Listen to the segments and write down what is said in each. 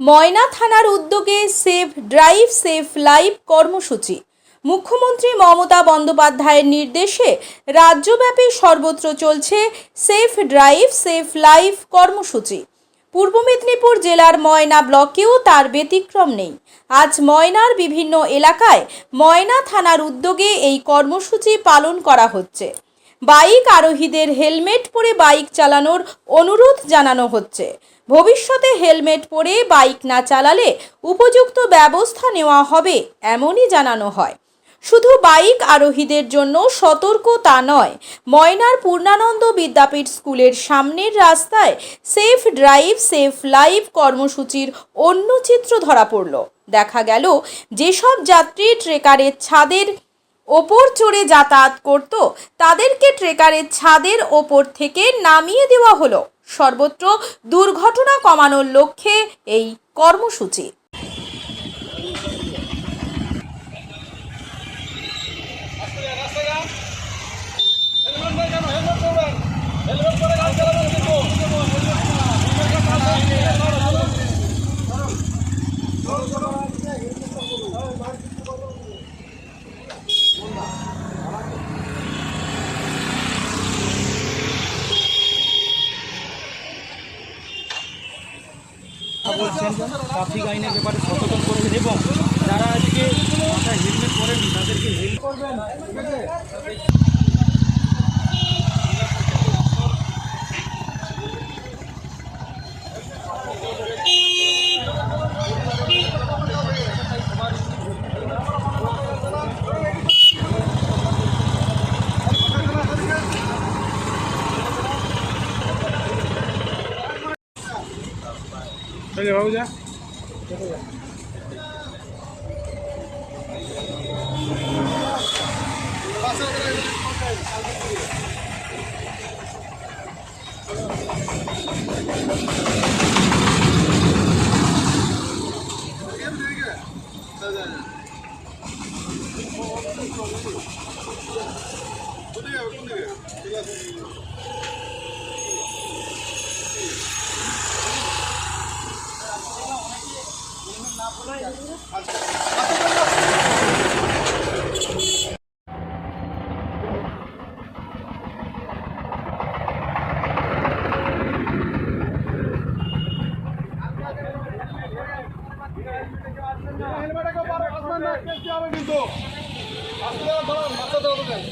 ময়না থানার উদ্যোগে save, drive, save live কর্মসূচি। মুখ্যমন্ত্রী মমতা বন্দ্যোপাধ্যায়ের নির্দেশে রাজ্যব্যাপী সর্বত্র চলছে সেফ ড্রাইভ সেফ লাইভ কর্মসূচি। পূর্ব মেদিনীপুর জেলার ময়না ব্লকেও তার ব্যতিক্রম নেই। আজ ময়নার বিভিন্ন এলাকায় ময়না থানার উদ্যোগে এই কর্মসূচি পালন করা হচ্ছে। বাইক আরোহীদের হেলমেট পরে বাইক চালানোর অনুরোধ জানানো হচ্ছে। ভবিষ্যতে হেলমেট পরে বাইক না চালালে উপযুক্ত ব্যবস্থা নেওয়া হবে, এমনই জানানো হয়। শুধু বাইক আরোহীদের জন্য সতর্ক তা নয়, ময়নার পূর্ণানন্দ বিদ্যাপীঠ স্কুলের সামনের রাস্তায় সেফ ড্রাইভ, সেফ লাইভ কর্মসূচির অন্য চিত্র ধরা পড়ল। দেখা গেল, যেসব যাত্রী ট্রেকারের ছাদের ওপর চড়ে যাতায়াত করত, তাদেরকে ট্রেকারের ছাদের ওপর থেকে নামিয়ে দেওয়া হলো। সর্বত্র দুর্ঘটনা কমানোর লক্ষ্যে এই কর্মসূচি। ট্রাফিক আইনের ব্যাপারে সচেতন করছেন এবং যারা আজকে হেলমেট পরেননি তাদেরকে হেল্প করবেন। ঠিক আছে বাবু যা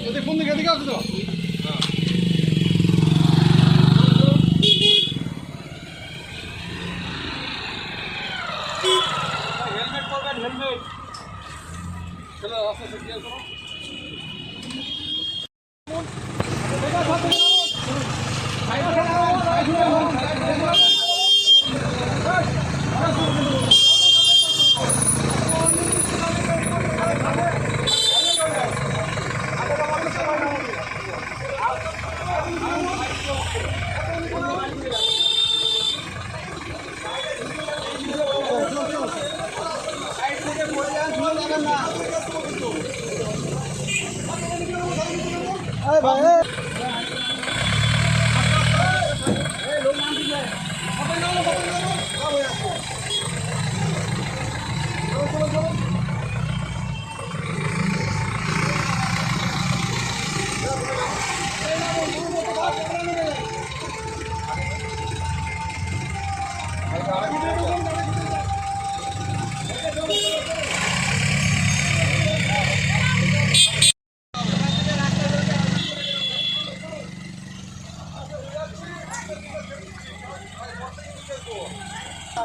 যদি ফোন দিকে এদিকে আসো তো হেলমেট করবেন হেলমেট চলো আস্তে আস্তে ক্লিয়ার করো চালাবেন না দিলেন হেলমেটটা করতে হবে না